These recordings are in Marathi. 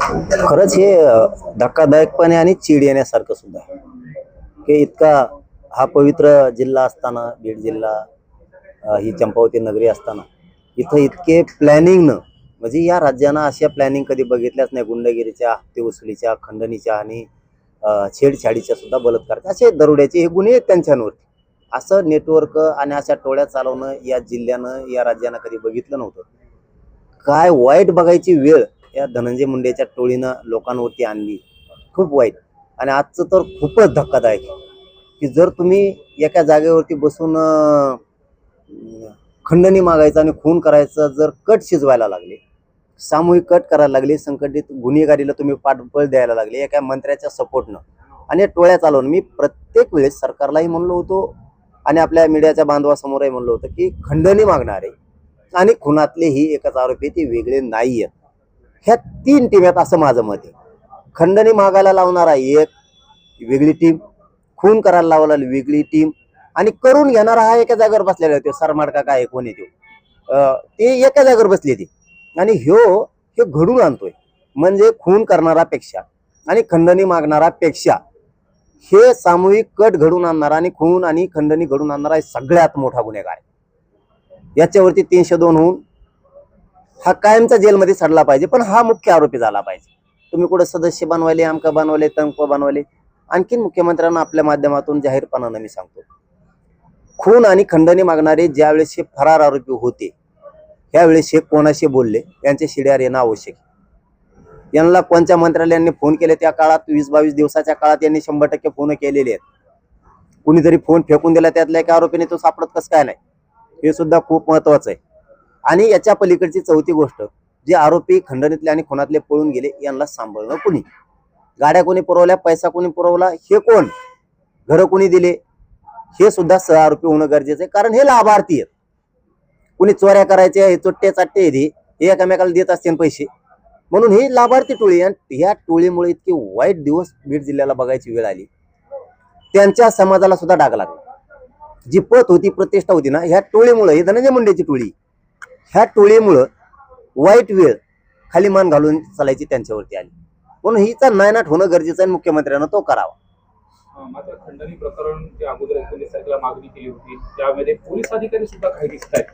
खरंच हे धक्कादायकपणे आणि चीड येण्यासारखं सुद्धा आहे. की इतका हा पवित्र जिल्हा असताना बीड जिल्हा ही चंपावती नगरी असताना इथं इतके प्लॅनिंगनं म्हणजे या राज्यानं अशा प्लॅनिंग कधी बघितल्याच नाही. गुंडगिरीच्या हप्ते वसुलीच्या खंडणीच्या आणि छेडछाडीच्या सुद्धा बलात्कार. असे दरोड्याचे हे गुन्हे त्यांच्यावरती. असं नेटवर्क आणि अशा टोळ्या चालवणं या जिल्ह्यानं या राज्यानं कधी बघितलं नव्हतं. काय वाईट बघायची वेळ या धनंजय मुंडेच्या टोळीनं लोकांवरती आणली. खूप वाईट. आणि आजचं तर खूपच धक्कादायक की जर तुम्ही एका जागेवरती बसून खंडणी मागायचं आणि खून करायचं जर कट शिजवायला लागले सामूहिक कट करायला लागले संकटित गुन्हेगारीला तुम्ही पाठबळ द्यायला लागले एका मंत्र्याच्या सपोर्टनं आणि या टोळ्या चालवून मी प्रत्येक वेळेस सरकारलाही म्हणलो होतो आणि आपल्या मीडियाच्या बांधवासमोरही म्हणलं होतं की खंडणी मागणारे आणि खुनातले ही एकच आरोपी ते वेगळे नाही आहेत ह्या तीन टीम आहेत असं माझं मत आहे. खंडणी मागायला लावणारा एक वेगळी टीम खून करायला लावला वेगळी टीम आणि करून घेणारा हा एका जागेवर बसलेला होतो सरमाडका काय कोण आहे तो? ते एका जागेवर बसले ते. आणि ह्यो हे घडून आणतोय. म्हणजे खून करणारापेक्षा आणि खंडणी मागणारापेक्षा हे सामूहिक कट घडून आणणारा आणि खून आणि खंडणी घडून आणणारा हे सगळ्यात मोठा गुन्हेगार आहे. याच्यावरती तीनशे दोन होऊन हा कायमचा जेलमध्ये सडला पाहिजे पण हा मुख्य आरोपी झाला पाहिजे. तुम्ही कुठं सदस्य बनवायले आमका बनवले तंक बनवले आणखीन मुख्यमंत्र्यांना आपल्या माध्यमातून जाहीरपणानं मी सांगतो. खून आणि खंडणी मागणारे ज्यावेळेस हे फरार आरोपी होते त्यावेळेस हे कोणाशी बोलले यांचे शिड्यार येणं आवश्यक यांना कोणत्या मंत्रालयांनी फोन केले त्या काळात वीस बावीस दिवसाच्या काळात यांनी शंभर टक्के फोन केलेले आहेत. कुणीतरी फोन फेकून दिला त्यातल्या एका आरोपीने तो सापडत कसं काय नाही? हे सुद्धा खूप महत्वाचं आहे. आणि याच्या पलीकडची चौथी गोष्ट जे आरोपी खंडणीतले आणि खुनातले पळून गेले यांना सांभाळणं कुणी? गाड्या कोणी पुरवल्या पैसा कोणी पुरवला हे कोण? घरं कोणी दिले? हे सुद्धा सह आरोपी होणं गरजेचं आहे कारण हे लाभार्थी आहेत. कुणी चोऱ्या करायचे हे चोट्टे चाट्टे हे. एकमेकाला देत असतील पैसे. म्हणून ही लाभार्थी टोळी आणि ह्या टोळीमुळे इतके वाईट दिवस बीड जिल्ह्याला बघायची वेळ आली. त्यांच्या समाजाला सुद्धा डाग लागला. जी पत होती प्रतिष्ठा होती ना ह्या टोळीमुळे ही धनंजय मुंडेची टोळी. ह्या टोळीमुळं वाईट वेळ खाली मान घालून चालायची त्यांच्यावरती आली. म्हणून हिचा नायनाट होणं गरजेचं आहे मुख्यमंत्र्यांना तो करावा. मात्र खंडणी प्रकरण जे अगोदर एकोणीस तारखेला मागणी केली होती त्यामध्ये पोलीस अधिकारी सुद्धा काही दिसत आहेत.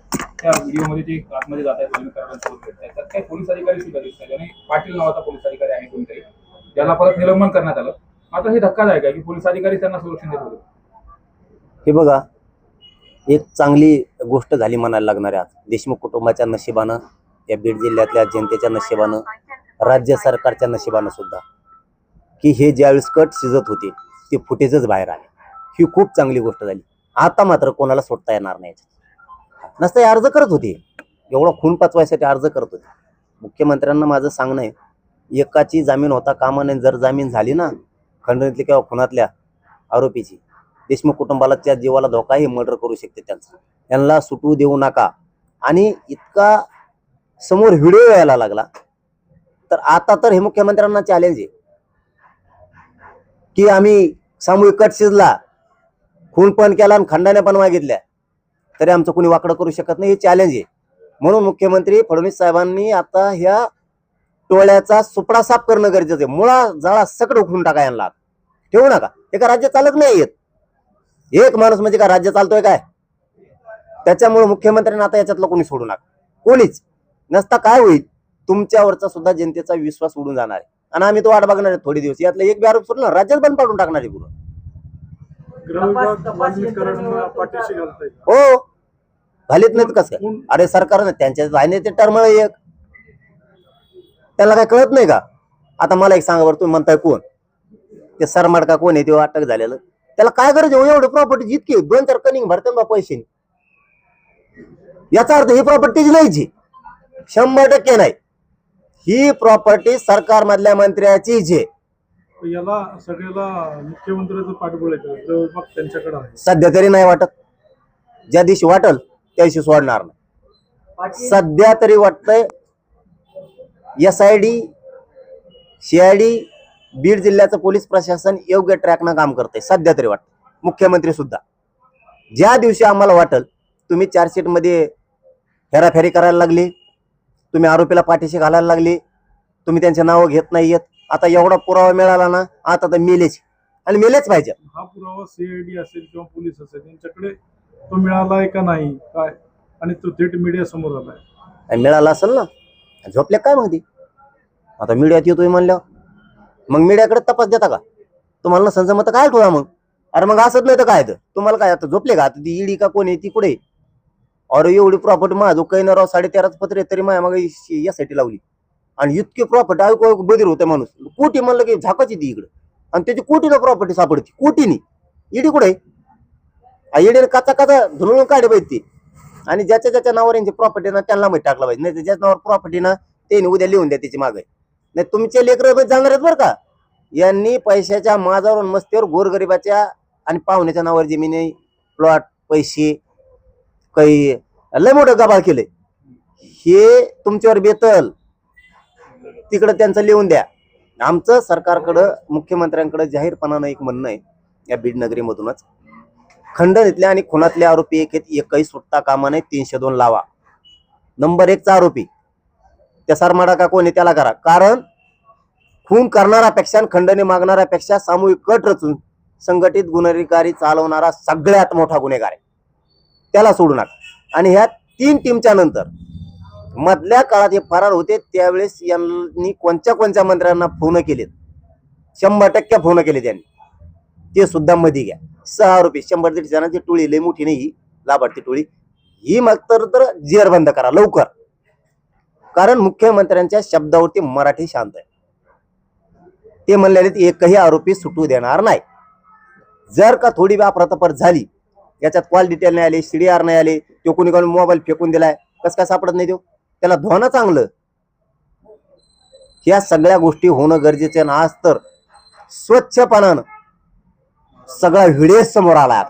त्या व्हिडिओमध्ये जे आतमध्ये जात आहेत लग्नकरांसोबत भेटत आहेत. त्यात काही पोलीस अधिकारी सुद्धा दिसत आहेत. आणि पाटील नावाचा पोलीस अधिकारी आहे कोणतरी. ज्याला परत निलंबन करण्यात आलं. मात्र हे धक्कादायक आहे की पोलीस अधिकारी त्यांना संरक्षण देत होते. हे बघा एक चांगली गोष्ट झाली म्हणायला लागणार आहे आज. देशमुख कुटुंबाच्या नशिबानं या बीड जिल्ह्यातल्या जनतेच्या नशिबानं राज्य सरकारच्या नशिबानं सुद्धा की हे ज्यावेळेस कट शिजत होते ते फुटेजच बाहेर आले. ही खूप चांगली गोष्ट झाली. आता मात्र कोणाला सोडता येणार नाही नसता हे अर्ज करत होते. एवढा खून पाचवायसाठी अर्ज करत होते. मुख्यमंत्र्यांना माझं सांगणं आहे एकाची जामीन होता कामा नाही जर जामीन झाली ना खंडणीतली किंवा खुनातल्या आरोपीची देशमुख कुटुंबाला त्या जीवाला धोका हे मर्डर करू शकते त्यांचा. यांना सुटू देऊ नका. आणि इतका समोर व्हिडिओ यायला लागला. तर आता तर हे मुख्यमंत्र्यांना चॅलेंज आहे. की आम्ही सामूहिक कट शिजला खून पण केला आणि खंडाने पण मागितल्या तरी आमचं कोणी वाकडं करू शकत नाही हे चॅलेंज आहे. म्हणून मुख्यमंत्री फडणवीस साहेबांनी आता ह्या टोळ्याचा सुपडा साफ करणं गरजेचं आहे. मुळा जाळा सकट उखडून टाका यांना. ठेवू नका. एका राज्य चालत नाही येत. एक माणूस म्हणजे का राज्य चालतोय काय? त्याच्यामुळे मुख्यमंत्र्यांना आता याच्यातलं कोणी सोडू नका. कोणीच. नसता काय होईल? तुमच्यावरचा सुद्धा जनतेचा विश्वास उडून जाणार आहे. आणि आम्ही तो वाट बघणार आहे थोडे दिवस. यातलं एक बी आरोप सोडला राज्यात बंद पाडून टाकणार आहे पूर्ण. हो. घालीत नाहीत कसं? काय अरे सरकारनं त्यांच्या आहे ते टर्म एक. त्याला काय कळत नाही का? आता मला एक सांगा बरं तुम्ही म्हणताय कोण? ते सरमाड का कोण आहे ते अटक झालेलं? त्याला काय गरज आहे? हो एवढं प्रॉपर्टी जितकी दोन चार कनिंग भरतात बा पैसे. याचा अर्थ ही प्रॉपर्टीच नाहीची शंभर टक्के नाही. ही प्रॉपर्टी सरकार मधल्या मंत्र्याचीच आहे. तर याला सगळ्याला मुख्यमंत्र्याचं पाठबळ त्यांच्याकडे आहे. सध्या तरी नाही वाटत. ज्या दिवशी वाटल त्या दिवशी सोडणार नाही. सध्या तरी वाटतंय S I D C I D Beed जिल्ह्याचं पोलीस प्रशासन योग्य ट्रॅकनं काम करतंय सध्या तरी वाटतं. मुख्यमंत्री सुद्धा. ज्या दिवशी आम्हाला वाटल तुम्ही चार्जशीटमध्ये हेराफेरी करायला लागली तुम्ही आरोपीला पाठीशी घालायला लागली तुम्ही त्यांचे नावं घेत नाहीयेत आता एवढा पुरावा मिळाला ना आता तर मेलेच. आणि मेलेच पाहिजे. हा पुरावा सीआयडी असेल किंवा पोलीस असेल यांच्याकडे तो मिळालाय का नाही काय? आणि तो थेट मीडिया समोर आलाय आणि मिळाला असेल ना झोपल्या काय मग ती आता मीडियात येतोय म्हणल्यावर. मग मीडियाकडे तपास देता का? तुम्हाला नसन जमत काय ठेवा मग? अरे मग असत नाही तर काय तर? तुम्हाला काय आता झोपले का? आता ती इडी का कोण आहे? ती कुठे आहे? अरे एवढी प्रॉपर्टी माझं काही ना राव साडे तेराच पत्र आहे, तरी माझ्या मग यासाठी लावली. आणि इतकी प्रॉपर्टी ऐकू ऐकू बधीर होते माणूस. कोटी म्हणलं की झाकाची ती इकडे. आणि त्याची कोटीला प्रॉपर्टी सापडते. कोटीनी. इडी कुठे ईडीने काचा काचा धुळून काढे पाहिजे ती. आणि ज्याच्या ज्याच्या नावावर यांची प्रॉपर्टी ना त्यांना माहिती टाकला पाहिजे. नाही ज्याच्या नावावर प्रॉपर्टी ना त्यांनी उद्या लिहून द्या त्याची मागे. नाही तुमचे लेकर जाणार आहेत बरं का? यांनी पैशाच्या माझावर मस्तीवर गोरगरिबाच्या आणि पाहुण्याच्या नावावर जमिनी प्लॉट पैसे काही लय मोठं गबाळ केलंय. हे तुमच्यावर बेतल. तिकडं त्यांचं लिहून द्या. आमचं सरकारकडं मुख्यमंत्र्यांकडे जाहीरपणानं एक म्हणणं आहे या बीड नगरीमधूनच. आणि खुनातले आरोपी एक आहेत एकही सुटता कामा नाही तीनशे दोन लावा. नंबर एकचा आरोपी. त्या सरमाडा का कोणी त्याला करा. कारण खून करणाऱ्यापेक्षा आणि खंडणी मागणाऱ्यापेक्षा सामूहिक कट रचून संघटित गुन्हेगारी चालवणारा सगळ्यात मोठा गुन्हेगार आहे. त्याला सोडू नका. आणि ह्या तीन टीमच्या नंतर मधल्या काळात हे फरार होते त्यावेळेस यांनी कोणत्या कोणत्या मंत्र्यांना फोन केलेत? शंभर टक्के फोन केले त्यांनी ते सुद्धा मध्ये घ्या. सहा रुपये शंभर दीड जणांची टोळी लय मोठी नाही ही. लाभार्थी टोळी. ही मग तर तर जेर बंद करा लवकर. कारण मुख्यमंत्र्यांच्या शब्दावरती मराठी शांत आहे. ते म्हणलेले एकही आरोपी सुटू देणार नाही. जर का थोडी अफरातफर झाली याच्यात कॉल डिटेल नाही आले सीडीआर नाही आले तो कोणी कोणी मोबाईल फेकून दिलाय कसं काय सापडत नाही तो? त्याला धुवानं चांगलं. ह्या सगळ्या गोष्टी होणं गरजेचे ना आज तर स्वच्छपणानं सगळा व्हिडिओ समोर आला.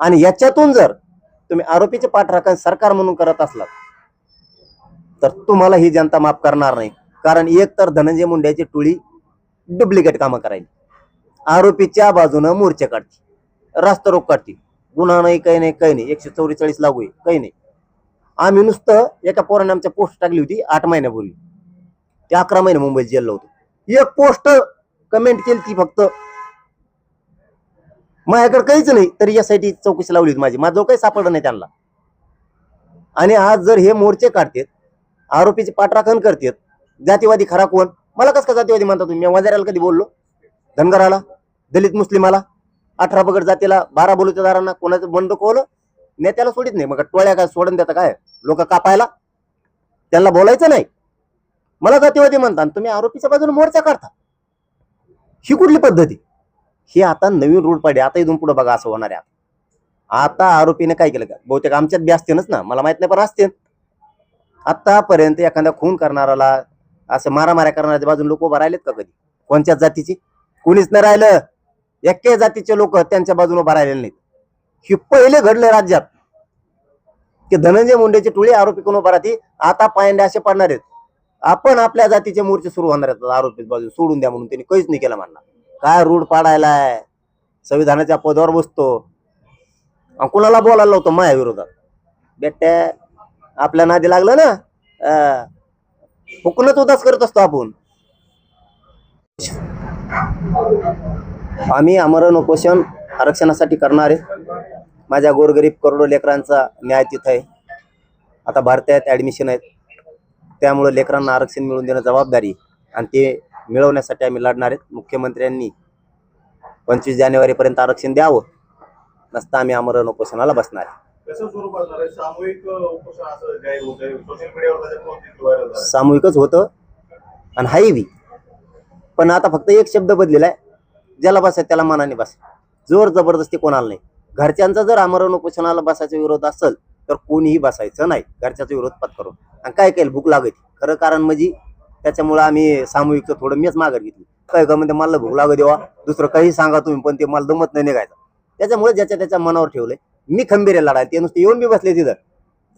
आणि याच्यातून जर तुम्ही आरोपीचे पाठराखण सरकार म्हणून करत असलात तर तुम्हाला ही जनता माफ करणार नाही. कारण एक तर धनंजय मुंड्याची टोळी डुप्लिकेट कामं करायची आरोपीच्या बाजूनं मोर्चे काढते रास्ता रोख काढते गुन्हा नाही काही नाही काही नाही. एकशे चौवेचाळीस लागू आहे काही नाही. आम्ही नुसतं एका पोराने आमच्या पोस्ट टाकली होती आठ महिन्यापूर्वी. ते अकरा महिने मुंबईत जेलला होतो. एक पोस्ट कमेंट केली ती फक्त. माझ्याकडे काहीच नाही तरी यासाठी चौकशी लावली होती माझी. माझं काही सापडलं नाही त्यांना. आणि आज जर हे मोर्चे काढतात आरोपीचे पाठराखण करतात. जातीवादी खरा कोण? मला कस का जातीवादी म्हणता तुम्ही? मी वजाऱ्याला कधी बोललो? धनगराला? दलित मुस्लिमाला? अठरा बगड जातीला? बारा बलुतेदारांना? कोणाचं बंद कोवलं? नेत्याला सोडित नाही. मग टोळ्या काय सोडून देता काय? लोक कापायला? त्यांना बोलायचं नाही. मला जातीवादी म्हणता आणि तुम्ही आरोपीच्या बाजूने मोर्चा काढता. ही कुठली पद्धती? ही आता नवीन रूल पाडे आता इथून पुढे बघा असं होणार आहे आता. आरोपीने काय केलं का? बहुतेक आमच्यात बी असतेनच ना. मला माहीत नाही पण असते आतापर्यंत एखादा खून करणाराला असं मारामाऱ्या करणाऱ्या बाजून लोक उभा राहिलेत का कधी? कोणत्याच जातीची? कुणीच नाही राहिलं. एके जातीचे लोक त्यांच्या बाजूने उभा राहिलेले नाहीत. हे पहिले घडलं राज्यात. की धनंजय मुंडेची टोळी आरोपी कोण उभा राहते? आता पायंडे असे पडणार आहेत. आपण आपल्या जातीचे मोर्चे सुरू होणार आहेत. आरोपी बाजू सोडून द्या म्हणून त्यांनी काहीच नाही केलं म्हणणार. काय रूढ पाडायलाय? संविधानाच्या पदावर बसतो. कुणाला बोलायला होतो माझ्या विरोधात बेट्या आपल्या नादी लागलं ना हुकूनच उदास करत असतो आपण. आम्ही आमरण उपोषण आरक्षणासाठी करणार आहे. माझ्या गोरगरीब करोडो लेकरांचा न्याय तिथं आहे. आता भारतात ॲडमिशन आहेत. त्यामुळे लेकरांना आरक्षण मिळवून देणं जबाबदारी आणि ते मिळवण्यासाठी आम्ही लढणार आहेत. मुख्यमंत्र्यांनी पंचवीस जानेवारीपर्यंत आरक्षण द्यावं. नसता आम्ही आमरण उपोषणाला बसणार आहे. कसं स्वरूप असणार आहे? सामूहिक उपोषण असं जाहीर होत आहे सोशल मीडियावर व्हायरल सामूहिकच होतं आणि हाही बी. पण आता फक्त एक शब्द बदलेला आहे. ज्याला बसाय त्याला मनाने बस. जोर जबरदस्ती कोणाला नाही. घरच्यांचा जर आमरण उपोषणाला बसायचा विरोध असेल तर कोणीही बसायचं नाही. घरच्याचा विरोध पत्करून. आणि काय केलं? भूक लागत खरं कारण म्हणजे त्याच्यामुळे आम्ही सामूहिकचं थोडं मीच माघार घेतली. काय का म्हणजे मला भूक लागत देवा. दुसरं काही सांगा तुम्ही पण ते मला दमत नाही निघायचं. त्याच्यामुळे ज्याच्या त्याच्या मनावर ठेवलंय. मी खंबीर लढायला. ते नुसते येऊन बी बसले तिथं.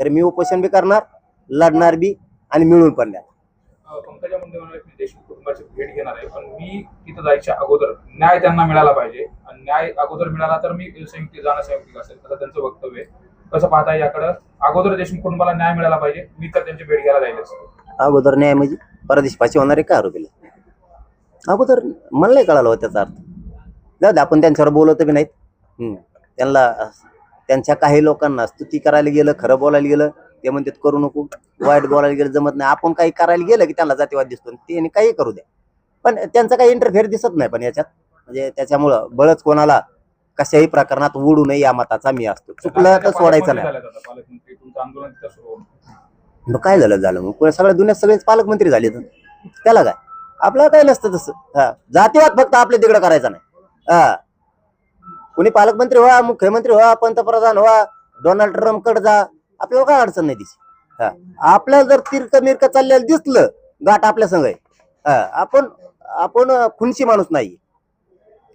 तर मी उपोषण बी करणार लढणार बी आणि मिळून पंकजा मुंडे म्हणाले की देशमुख कुटुंबाची भेट घेणार आहे पण मी तिथं जायच्या अगोदर न्याय त्यांना मिळाला पाहिजे. आणि न्याय अगोदर मिळाला तर मी संयुक्त जाणं संयुक्तिक असेल असं त्यांचं वक्तव्य आहे. कसं याकडं? अगोदर देशमुख कुटुंबाला न्याय मिळाला पाहिजे मी तर त्यांची भेट घ्यायला अगोदर न्याय म्हणजे परदेश फाशी होणार आहे का आरोपीला अगोदर मला नाही कळालं होतं त्याचा अर्थ. जाऊ दे आपण त्यांच्यावर बोलवतो बी नाहीत. हम्म. त्यांना त्यांच्या काही लोकांना स्तुती करायला गेलं खरं बोलायला गेलं ते म्हणतात करू नको वाईट बोलायला गेलं जमत नाही. आपण काही करायला गेलं की त्यांना जातीवाद दिसतो ते काही करू द्या. पण त्यांचा काही इंटरफेअर दिसत नाही पण याच्यात. म्हणजे त्याच्यामुळं बळच कोणाला कशाही प्रकरणात उडू नये या मताचा मी असतो. चुकलं तर सोडायचं नाही. मग काय झालं झालं. मग सगळ्या दुनियात सगळेच पालकमंत्री झाले तर? त्याला काय? आपल्याला काय नसतं तसं. हा. जातीवाद फक्त आपल्या तिकडे करायचा नाही. हा. कुणी पालकमंत्री व्हा मुख्यमंत्री व्हा पंतप्रधान व्हा डोनाल्ड ट्रम्पकडे जा आपल्याला काय अडचण नाही दिसली हा. आपल्याला जर तिरक मिरक चाललेलं दिसलं गाठ आपल्या संग आहे. हा. आपण आपण खुनशी माणूस नाही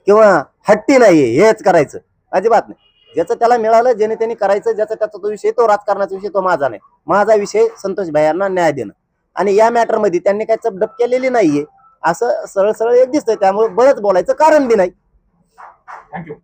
किंवा हट्टी नाहीये हेच करायचं. अजिबात नाही. ज्याचं त्याला मिळालं ज्याने त्यांनी करायचं ज्याचा त्याचा तो विषय तो राजकारणाचा विषय तो माझा नाही. माझा विषय संतोष भायांना न्याय देणं. आणि या मॅटरमध्ये त्यांनी काय चपडप केलेली नाहीये. असं सरळ सरळ एक दिसतंय. त्यामुळे बरंच बोलायचं कारण बी नाही. थँक्यू